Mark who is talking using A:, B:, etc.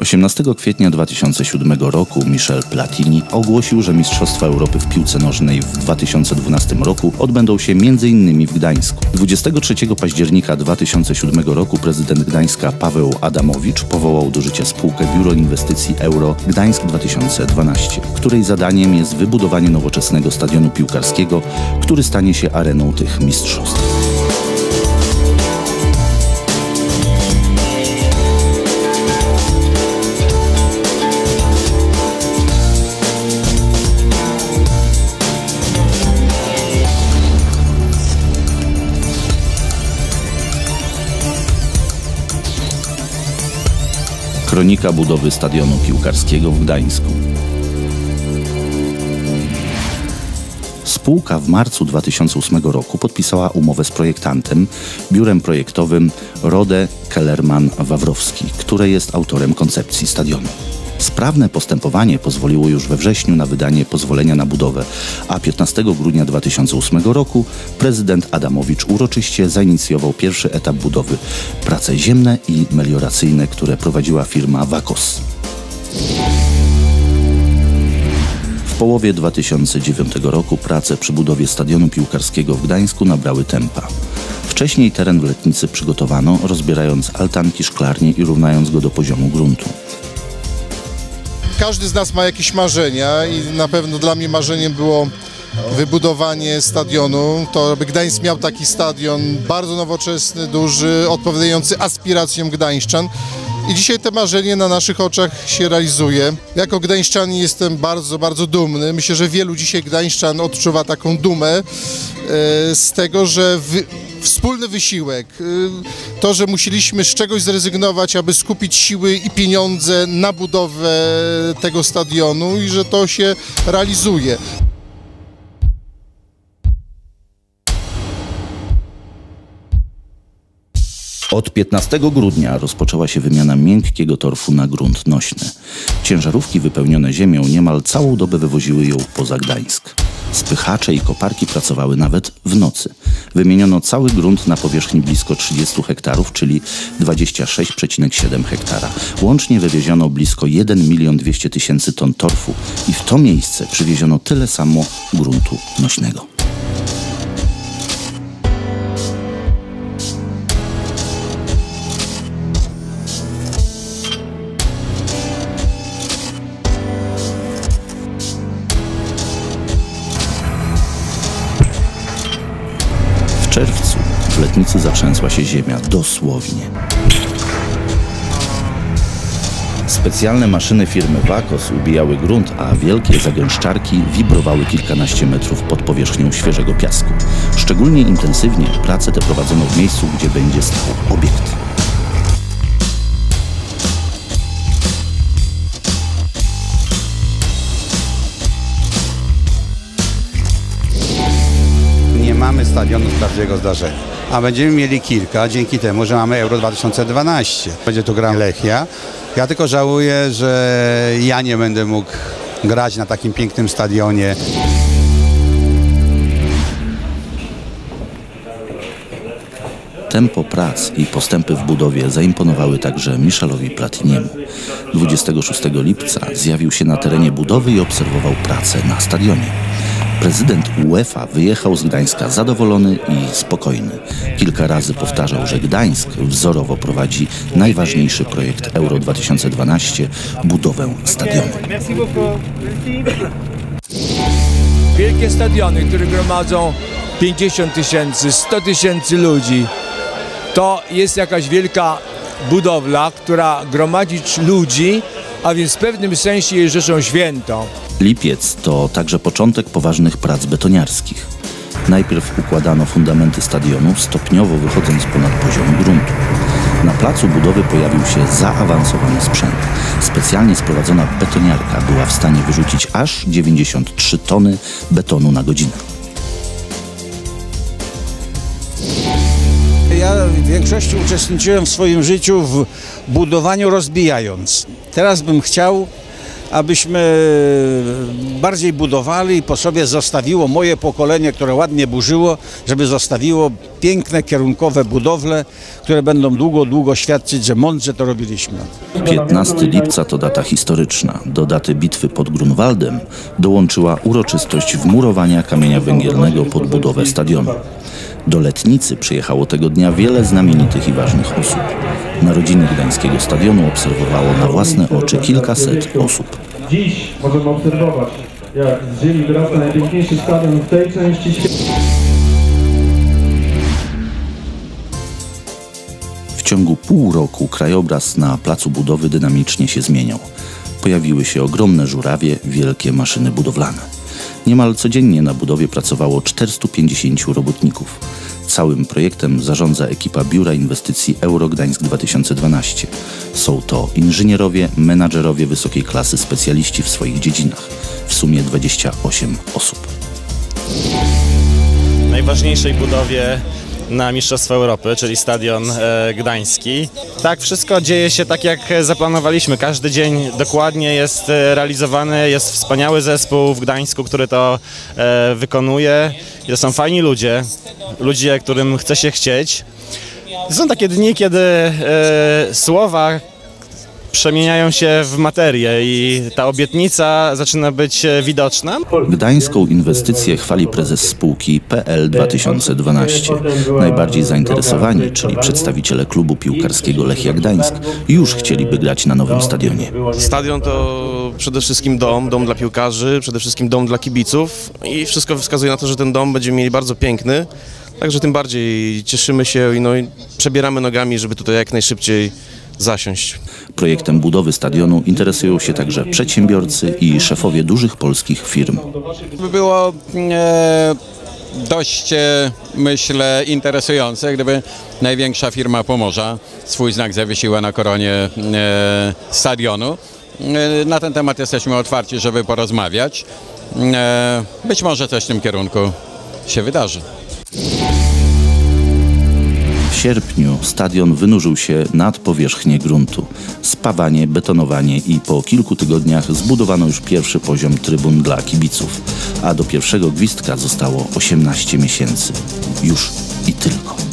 A: 18 kwietnia 2007 roku Michel Platini ogłosił, że Mistrzostwa Europy w piłce nożnej w 2012 roku odbędą się m.in. w Gdańsku. 23 października 2007 roku prezydent Gdańska Paweł Adamowicz powołał do życia spółkę Biuro Inwestycji Euro Gdańsk 2012, której zadaniem jest wybudowanie nowoczesnego stadionu piłkarskiego, który stanie się areną tych mistrzostw. Kronika budowy stadionu piłkarskiego w Gdańsku. Spółka w marcu 2008 roku podpisała umowę z projektantem, biurem projektowym Rode Kellerman-Wawrowski, które jest autorem koncepcji stadionu. Sprawne postępowanie pozwoliło już we wrześniu na wydanie pozwolenia na budowę, a 15 grudnia 2008 roku prezydent Adamowicz uroczyście zainicjował pierwszy etap budowy prace ziemne i melioracyjne, które prowadziła firma Wakos. W połowie 2009 roku prace przy budowie stadionu piłkarskiego w Gdańsku nabrały tempa. Wcześniej teren w letnicy przygotowano, rozbierając altanki, szklarnie i równając go do poziomu gruntu
B: każdy z nas ma jakieś marzenia i na pewno dla mnie marzeniem było wybudowanie stadionu, to aby Gdańsk miał taki stadion bardzo nowoczesny, duży, odpowiadający aspiracjom gdańszczan. I dzisiaj te marzenie na naszych oczach się realizuje. Jako gdańszczanin jestem bardzo, bardzo dumny. Myślę, że wielu dzisiaj gdańszczan odczuwa taką dumę e, z tego, że wspólny wysiłek, y, to, że musieliśmy z czegoś zrezygnować, aby skupić siły i pieniądze na budowę tego stadionu i że to się realizuje.
A: Od 15 grudnia rozpoczęła się wymiana miękkiego torfu na grunt nośny. Ciężarówki wypełnione ziemią niemal całą dobę wywoziły ją poza Gdańsk. Spychacze i koparki pracowały nawet w nocy. Wymieniono cały grunt na powierzchni blisko 30 hektarów, czyli 26,7 hektara. Łącznie wywieziono blisko 1 milion 200 tysięcy ton torfu i w to miejsce przywieziono tyle samo gruntu nośnego. Letnicy zatrzęsła się ziemia, dosłownie. Specjalne maszyny firmy Wakos ubijały grunt, a wielkie zagęszczarki wibrowały kilkanaście metrów pod powierzchnią świeżego piasku. Szczególnie intensywnie prace te prowadzono w miejscu, gdzie będzie stał obiekt.
C: Prawdziwego zdarzenia. A będziemy mieli kilka dzięki temu, że mamy Euro 2012. Będzie tu gra Lechia. Ja tylko żałuję, że ja nie będę mógł grać na takim pięknym stadionie.
A: Tempo prac i postępy w budowie zaimponowały także Michelowi Platiniemu. 26 lipca zjawił się na terenie budowy i obserwował pracę na stadionie. Prezydent UEFA wyjechał z Gdańska zadowolony i spokojny. Kilka razy powtarzał, że Gdańsk wzorowo prowadzi najważniejszy projekt Euro 2012 budowę stadionu.
D: Wielkie stadiony, które gromadzą 50 tysięcy, 100 tysięcy ludzi, to jest jakaś wielka budowla, która gromadzi ludzi, a więc w pewnym sensie jest rzeczą świętą.
A: Lipiec to także początek poważnych prac betoniarskich. Najpierw układano fundamenty stadionu, stopniowo wychodząc ponad poziom gruntu. Na placu budowy pojawił się zaawansowany sprzęt. Specjalnie sprowadzona betoniarka była w stanie wyrzucić aż 93 tony betonu na godzinę.
E: Większości uczestniczyłem w swoim życiu w budowaniu rozbijając. Teraz bym chciał abyśmy bardziej budowali i po sobie zostawiło moje pokolenie, które ładnie burzyło, żeby zostawiło piękne, kierunkowe budowle, które będą długo, długo świadczyć, że mądrze to robiliśmy.
A: 15 lipca to data historyczna. Do daty bitwy pod Grunwaldem dołączyła uroczystość wmurowania kamienia węgielnego pod budowę stadionu. Do Letnicy przyjechało tego dnia wiele znamienitych i ważnych osób. Narodziny Gdańskiego Stadionu obserwowało na własne oczy kilkaset osób.
F: Dziś możemy obserwować, jak z ziemi wyrasta najpiękniejszy stadion w tej części świata.
A: W ciągu pół roku krajobraz na placu budowy dynamicznie się zmieniał. Pojawiły się ogromne żurawie, wielkie maszyny budowlane. Niemal codziennie na budowie pracowało 450 robotników. Całym projektem zarządza ekipa Biura Inwestycji Eurogdańsk 2012. Są to inżynierowie, menadżerowie wysokiej klasy, specjaliści w swoich dziedzinach. W sumie 28 osób.
G: najważniejszej budowie na Mistrzostwa Europy, czyli Stadion e, Gdański. Tak, wszystko dzieje się tak, jak zaplanowaliśmy. Każdy dzień dokładnie jest e, realizowany. Jest wspaniały zespół w Gdańsku, który to e, wykonuje. To są fajni ludzie, ludzie, którym chce się chcieć. Są takie dni, kiedy słowa przemieniają się w materię i ta obietnica zaczyna być e, widoczna.
A: Gdańską inwestycję chwali prezes spółki PL 2012. Najbardziej zainteresowani, czyli przedstawiciele klubu piłkarskiego Lechia Gdańsk, już chcieliby grać na nowym stadionie.
H: Stadion to przede wszystkim dom, dom dla piłkarzy, przede wszystkim dom dla kibiców i wszystko wskazuje na to, że ten dom będziemy mieli bardzo piękny. Także tym bardziej cieszymy się i, no, i przebieramy nogami, żeby tutaj jak najszybciej zasiąść.
A: Projektem budowy stadionu interesują się także przedsiębiorcy i szefowie dużych polskich firm.
I: by było e, dość, e, myślę, interesujące, gdyby największa firma Pomorza swój znak zawiesiła na koronie e, stadionu. E, na ten temat jesteśmy otwarci, żeby porozmawiać. E, być może coś w tym kierunku się wydarzy.
A: Sierpniu stadion wynurzył się nad powierzchnię gruntu. Spawanie, betonowanie i po kilku tygodniach zbudowano już pierwszy poziom trybun dla kibiców, a do pierwszego gwizdka zostało 18 miesięcy. Już i tylko.